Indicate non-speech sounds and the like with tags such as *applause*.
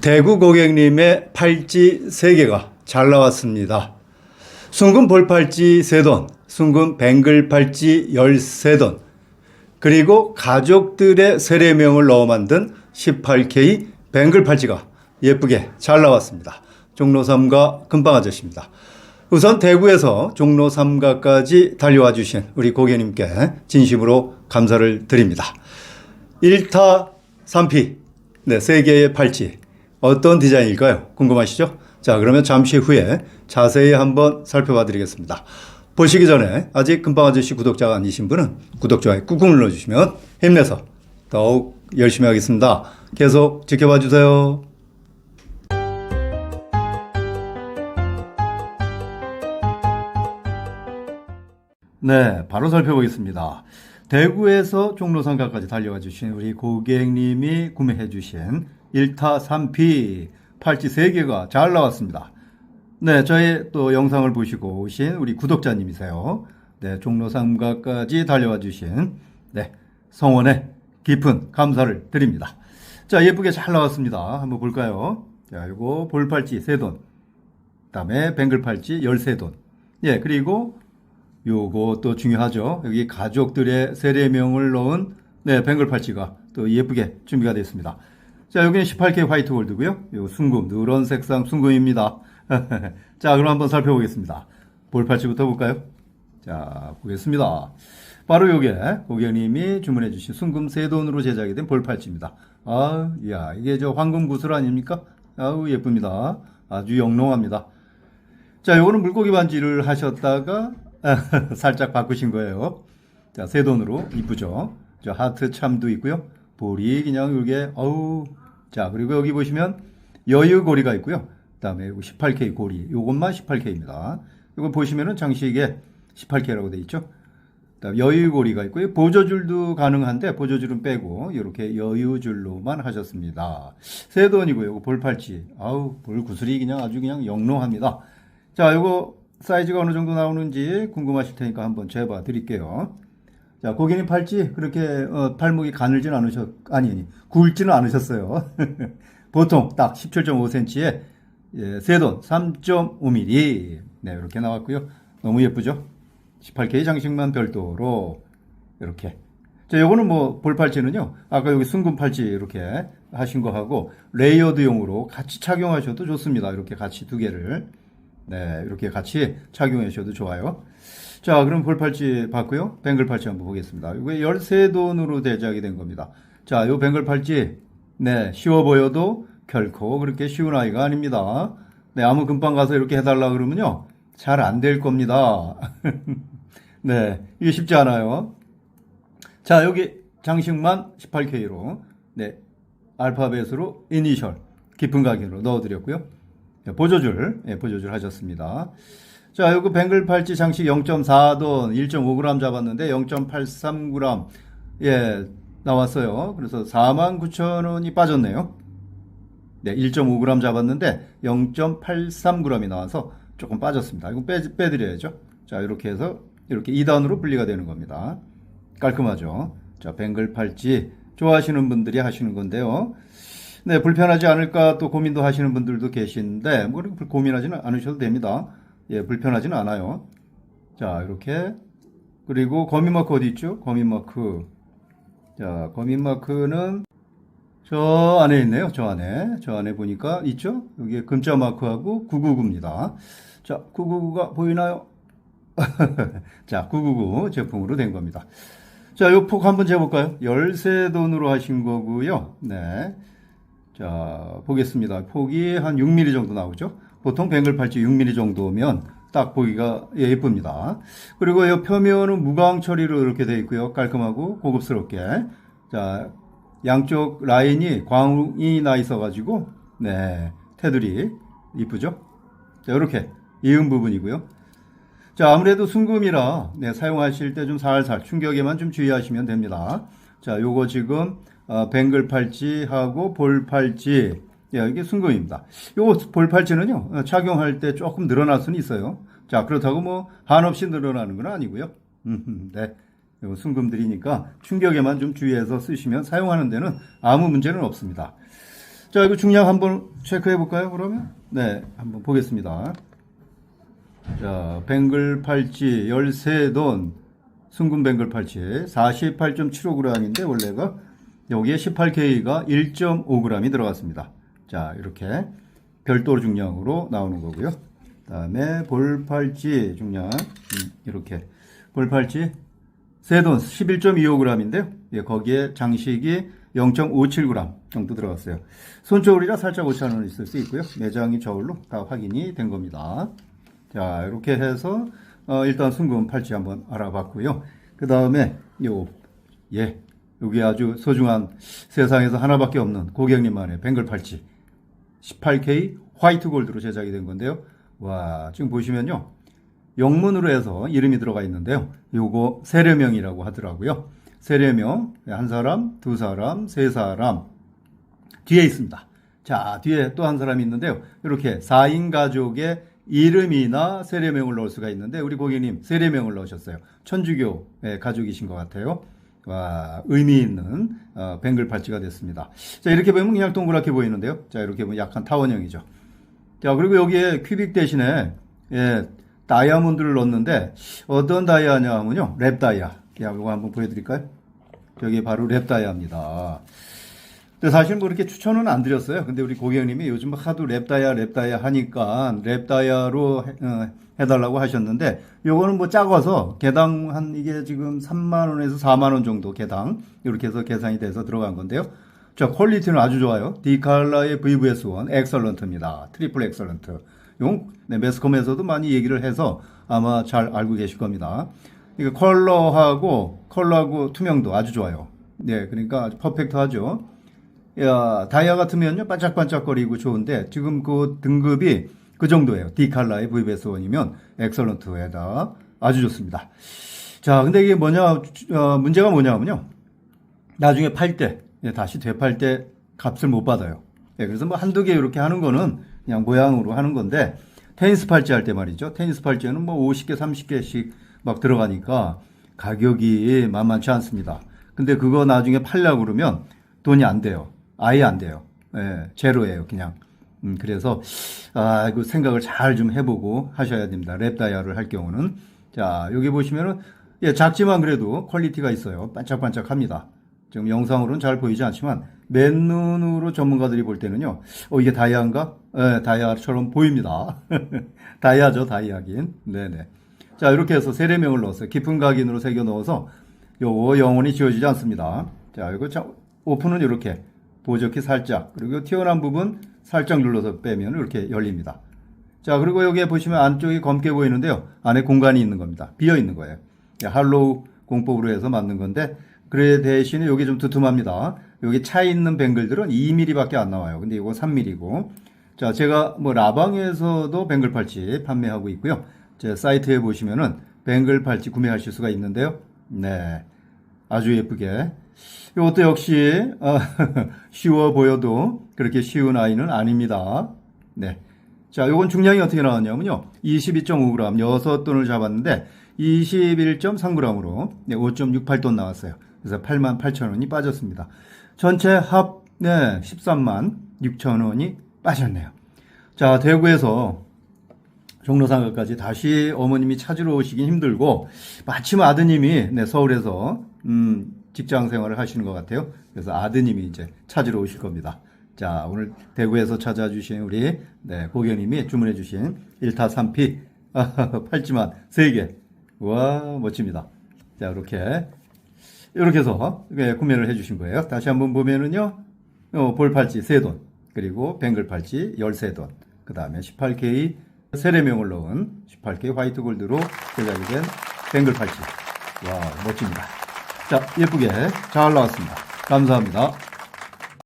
대구 고객님의 팔찌 3개가 잘 나왔습니다. 순금 볼팔찌 3돈, 순금 뱅글 팔찌 13돈, 그리고 가족들의 세례명을 넣어 만든 18K 뱅글 팔찌가 예쁘게 잘 나왔습니다. 종로 3가 금방 아저씨입니다. 우선 대구에서 종로 3가까지 달려와 주신 우리 고객님께 진심으로 감사를 드립니다. 1타 3피, 네, 세 개의 팔찌. 어떤 디자인일까요? 궁금하시죠? 자, 그러면 잠시 후에 자세히 한번 살펴봐 드리겠습니다. 보시기 전에 아직 금방 아저씨 구독자가 아니신 분은 구독, 좋아요 꾹꾹 눌러주시면 힘내서 더욱 열심히 하겠습니다. 계속 지켜봐 주세요. 네, 바로 살펴보겠습니다. 대구에서 종로 상가까지 달려와 주신 우리 고객님이 구매해 주신 1타 3피 팔찌 3개가 잘 나왔습니다. 네, 저희 또 영상을 보시고 오신 우리 구독자님이세요. 네, 종로상가까지 달려와 주신 네, 성원의 깊은 감사를 드립니다. 자, 예쁘게 잘 나왔습니다. 한번 볼까요? 자, 이거 볼팔찌 3돈. 그 다음에 뱅글 팔찌 13돈. 예, 그리고 또 중요하죠. 여기 가족들의 세례명을 넣은 네, 뱅글 팔찌가 또 예쁘게 준비가 됐습니다. 자, 여기는 18K 화이트 골드고요. 요 순금, 누런 색상 순금입니다. *laughs* 자, 그럼 한번 살펴보겠습니다. 볼팔찌부터 볼까요? 자, 보겠습니다. 바로 요게 고객님이 주문해 주신 순금 세돈으로 제작이 된 볼팔찌입니다. 아, 야, 이게 저 황금 구슬 아닙니까? 아우, 예쁩니다. 아주 영롱합니다. 자, 요거는 물고기 반지를 하셨다가 *laughs* 살짝 바꾸신 거예요. 자, 새 돈으로 이쁘죠? 저 하트 참도 있고요. 볼이 그냥 이게 어우. 자, 그리고 여기 보시면 여유 고리가 있고요. 그다음에 18K 고리. 요것만 18K입니다. 이거 보시면은 장식에 18K라고 돼 있죠. 그다음 여유 고리가 있고요. 보조줄도 가능한데 보조줄은 빼고 이렇게 여유줄로만 하셨습니다. 새 돈이고요. 요거 볼팔찌. 아우, 볼 구슬이 그냥 아주 그냥 영롱합니다. 자, 요거 사이즈가 어느 정도 나오는지 궁금하실 테니까 한번 재봐 드릴게요. 자, 고객님 팔찌 그렇게 어, 팔목이 가늘진 않으셨 아니 아니 굵지는 않으셨어요. *laughs* 보통 딱 17.5cm에 예, 세돈 3.5mm 네 이렇게 나왔고요. 너무 예쁘죠? 18K 장식만 별도로 이렇게. 자, 요거는 뭐 볼팔찌는요. 아까 여기 순금 팔찌 이렇게 하신 거 하고 레이어드용으로 같이 착용하셔도 좋습니다. 이렇게 같이 두 개를. 네, 이렇게 같이 착용해 주셔도 좋아요. 자, 그럼 볼팔찌 봤고요. 뱅글 팔찌 한번 보겠습니다. 이게 13돈으로 제작이 된 겁니다. 자, 요 뱅글 팔찌, 네, 쉬워 보여도 결코 그렇게 쉬운 아이가 아닙니다. 네, 아무 금방 가서 이렇게 해달라 그러면요. 잘 안 될 겁니다. *laughs* 네, 이게 쉽지 않아요. 자, 여기 장식만 18K로, 네, 알파벳으로 이니셜, 깊은 각인으로 넣어드렸고요. 네, 보조줄, 예, 보조줄 하셨습니다. 자, 요거 뱅글 팔찌 장식 0.4돈 1.5g 잡았는데 0.83g 예, 나왔어요. 그래서 49,000원이 빠졌네요. 네, 1.5g 잡았는데 0.83g이 나와서 조금 빠졌습니다. 이거 빼, 빼드려야죠. 자, 이렇게 해서 이렇게 2단으로 분리가 되는 겁니다. 깔끔하죠. 자, 뱅글 팔찌 좋아하시는 분들이 하시는 건데요. 네, 불편하지 않을까 또 고민도 하시는 분들도 계신데, 뭐, 고민하지는 않으셔도 됩니다. 예, 불편하지는 않아요. 자, 이렇게. 그리고 거미 마크 어디 있죠? 거미 마크. 자, 거미 마크는 저 안에 있네요. 저 안에. 저 안에 보니까 있죠? 여기에 금자 마크하고 999입니다. 자, 999가 보이나요? *laughs* 자, 999 제품으로 된 겁니다. 자, 요 폭 한번 재볼까요? 13돈으로 하신 거고요. 네. 자, 보겠습니다. 폭이 한 6mm 정도 나오죠? 보통 뱅글 팔찌 6mm 정도면 딱 보기가 예쁩니다. 그리고 이 표면은 무광 처리로 이렇게 되어 있고요. 깔끔하고 고급스럽게. 자, 양쪽 라인이 광이 나 있어가지고, 네, 테두리 이쁘죠? 자, 이렇게 이은 부분이고요. 자, 아무래도 순금이라 네, 사용하실 때 좀 살살 충격에만 좀 주의하시면 됩니다. 자, 요거 지금 어, 뱅글 팔찌하고 볼 팔찌 예, 이게 순금입니다. 요거 볼 팔찌는요 어, 착용할 때 조금 늘어날 수는 있어요. 자, 그렇다고 뭐 한없이 늘어나는 건 아니고요. 음, *laughs* 네. 요 순금들이니까 충격에만 좀 주의해서 쓰시면 사용하는 데는 아무 문제는 없습니다. 자, 이거 중량 한번 체크해 볼까요, 그러면? 네, 한번 보겠습니다. 자, 뱅글 팔찌 13돈, 순금 뱅글 팔찌 48.75g인데, 원래가 여기에 18K가 1.5g이 들어갔습니다. 자, 이렇게 별도 중량으로 나오는 거고요. 다음에 볼팔찌 중량, 음, 이렇게. 볼팔찌 세돈 11.25g인데요. 예, 거기에 장식이 0.57g 정도 들어갔어요. 손저울이라 살짝 오차는 있을 수 있고요. 매장이 저울로 다 확인이 된 겁니다. 자, 이렇게 해서 어, 일단 순금 팔찌 한번 알아봤고요. 그 다음에 요 예, 여기 아주 소중한 세상에서 하나밖에 없는 고객님만의 뱅글 팔찌 18K 화이트 골드로 제작이 된 건데요. 와, 지금 보시면요. 영문으로 해서 이름이 들어가 있는데요. 요거 세례명이라고 하더라고요. 세례명 한 사람, 두 사람, 세 사람 뒤에 있습니다. 자, 뒤에 또 한 사람이 있는데요. 이렇게 4인 가족의 이름이나 세례명을 넣을 수가 있는데 우리 고객님 세례명을 넣으셨어요. 천주교 가족이신 것 같아요. 와, 의미 있는 어, 뱅글 팔찌가 됐습니다. 자, 이렇게 보면 그냥 동그랗게 보이는데요. 자, 이렇게 보면 약간 타원형이죠. 자, 그리고 여기에 큐빅 대신에 예, 다이아몬드를 넣었는데 어떤 다이아냐 하면요. 랩 다이아. 야, 이거 한번 보여드릴까요? 여기 바로 랩 다이아입니다. 근데 사실 뭐 이렇게 추천은 안 드렸어요. 근데 우리 고객님이 요즘 하도 랩 다이아, 랩 다이아 하니까 랩 다이아로 해, 어, 해달라고 하셨는데 요거는 뭐 작아서 개당 한 이게 지금 3만 원에서 4만 원 정도 개당 이렇게 해서 계산이 돼서 들어간 건데요. 자, 퀄리티는 아주 좋아요. 디칼라의 VVS1 엑설런트입니다. 트리플 엑설런트. 용 네, 매스컴에서도 많이 얘기를 해서 아마 잘 알고 계실 겁니다. 이거 컬러하고 컬러하고 투명도 아주 좋아요. 네, 그러니까 퍼펙트하죠. 야, 다이아 같으면요 반짝반짝거리고 좋은데 지금 그 등급이 그 정도예요. 디칼라의 VBS1이면 엑설런트에다 아주 좋습니다. 자, 근데 이게 뭐냐 어, 문제가 뭐냐면요. 나중에 팔 때, 예, 다시 되팔 때 값을 못 받아요. 예, 그래서 뭐 한두 개 이렇게 하는 거는 그냥 모양으로 하는 건데, 테니스 팔찌 할 때 말이죠. 테니스 팔찌에는 뭐 50개, 30개씩 막 들어가니까 가격이 만만치 않습니다. 근데 그거 나중에 팔려고 그러면 돈이 안 돼요. 아예 안 돼요. 예, 제로예요, 그냥. 음, 그래서, 아, 이거 생각을 잘 좀 해보고 하셔야 됩니다. 랩 다이아를 할 경우는. 자, 여기 보시면은, 예, 작지만 그래도 퀄리티가 있어요. 반짝반짝 합니다. 지금 영상으로는 잘 보이지 않지만 맨눈으로 전문가들이 볼 때는요. 어 이게 다이아인가? 네, 다이아처럼 보입니다. *laughs* 다이아죠, 다이아긴. 네네. 자 이렇게 해서 세례명을 넣었어요. 깊은 각인으로 새겨 넣어서 요거 영원히 지워지지 않습니다. 자 이거 자, 오픈은 이렇게 보조키 살짝 그리고 튀어나온 부분 살짝 눌러서 빼면 이렇게 열립니다. 자 그리고 여기에 보시면 안쪽이 검게 보이는데요. 안에 공간이 있는 겁니다. 비어 있는 거예요. 할로우 공법으로 해서 만든 건데 그래 대신에 여기 좀 두툼합니다. 여기 차 있는 뱅글들은 2mm밖에 안 나와요. 근데 이거 3mm고. 자, 제가 뭐 라방에서도 뱅글 팔찌 판매하고 있고요. 제 사이트에 보시면은 뱅글 팔찌 구매하실 수가 있는데요. 네. 아주 예쁘게. 이것도 역시 어, *laughs* 쉬워 보여도 그렇게 쉬운 아이는 아닙니다. 네. 자, 요건 중량이 어떻게 나왔냐면요. 22.5g 6돈을 잡았는데 21.3g으로 네, 5.68돈 나왔어요. 그래서 8만 8천 원이 빠졌습니다. 전체 합, 네, 13만 6천 원이 빠졌네요. 자, 대구에서 종로상가까지 다시 어머님이 찾으러 오시긴 힘들고, 마침 아드님이, 네, 서울에서, 음, 직장 생활을 하시는 것 같아요. 그래서 아드님이 이제 찾으러 오실 겁니다. 자, 오늘 대구에서 찾아주신 우리, 네, 고객님이 주문해주신 1타 3피, *laughs* 팔찌만 3개. 와, 멋집니다. 자, 이렇게 이렇게 해서 예, 구매를 해주신 거예요. 다시 한번 보면은요, 어, 볼 팔찌 3돈, 그리고 뱅글 팔찌 13돈, 그 다음에 18K 세례명을 넣은 18K 화이트 골드로 제작이 된 뱅글 팔찌. 와, 멋집니다. 자, 예쁘게 잘 나왔습니다. 감사합니다.